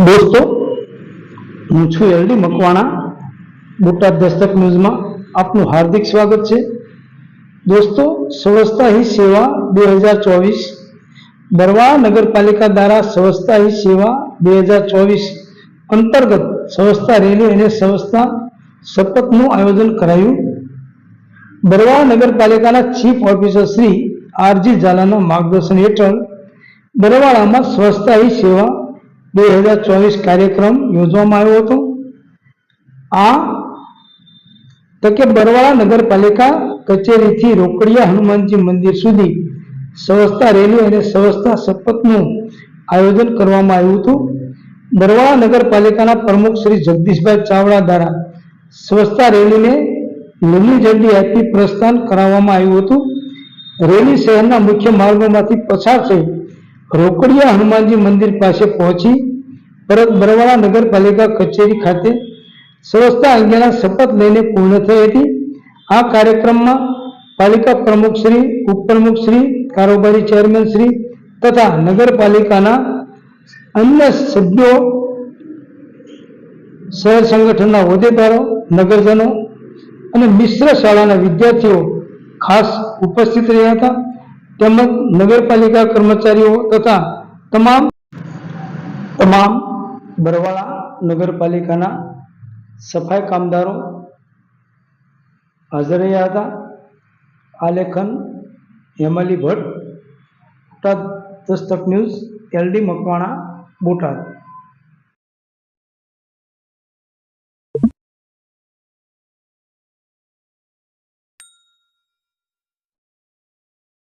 દોસ્તો, હું છું એલડી મકવાણા, બોટાદ દસ્તક ન્યૂઝમાં આપનું હાર્દિક સ્વાગત છે. દોસ્તો સ્વચ્છતા હી સેવા બે હજાર ચોવીસ, બરવા નગરપાલિકા દ્વારા સ્વચ્છતા હી સેવા બે હજાર ચોવીસ અંતર્ગત સ્વચ્છતા રેલી અને સ્વચ્છતા શપથનું આયોજન કરાયું. બરવા નગરપાલિકાના ચીફ ઓફિસર શ્રી આરજી ઝાલાના માર્ગદર્શન હેઠળ બરવાળામાં સ્વચ્છતા હી સેવા બે હજાર ચોવીસ કાર્યક્રમ યોજવામાં આવ્યો હતો. આ તકે બરવાળા નગરપાલિકા કચેરીથી રોકડિયા હનુમાનજી મંદિર સુધી સ્વચ્છતા રેલી અને સ્વચ્છતા શપથનું આયોજન કરવામાં આવ્યું હતું. બરવાળા નગરપાલિકાના પ્રમુખ શ્રી જગદીશભાઈ ચાવડા દ્વારા સ્વચ્છતા રેલીને લીલી ઝંડી આપી પ્રસ્થાન કરાવવામાં આવ્યું હતું. રેલી શહેરના મુખ્ય માર્ગોમાંથી પસાર થઈ રોકડિયા હનુમાનજી મંદિર પાસે પહોંચી પરત બરવાળા નગરપાલિકા કચેરી ખાતે સ્વચ્છતા અંગેના શપથ લઈને પૂર્ણ થઈ હતી. આ કાર્યક્રમમાં પાલિકા પ્રમુખશ્રી ઉપપ્રમુખશ્રી ઉપપ્રમુખ કારોબારી ચેરમેન શ્રી તથા નગરપાલિકાના અન્ય સભ્યો, શહેર સંગઠનના હોદ્દેદારો, નગરજનો અને મિશ્ર શાળાના વિદ્યાર્થીઓ ખાસ ઉપસ્થિત રહ્યા હતા. તેમજ નગરપાલિકા કર્મચારીઓ તથા તમામ તમામ બરવાળા નગરપાલિકાના સફાઈ કામદારો હાજર રહ્યા હતા. આલેખન હેમાલી ભટ્ટ બોટાદ દસ્તક ન્યૂઝ, એલડી મકવાણા, બોટાદ.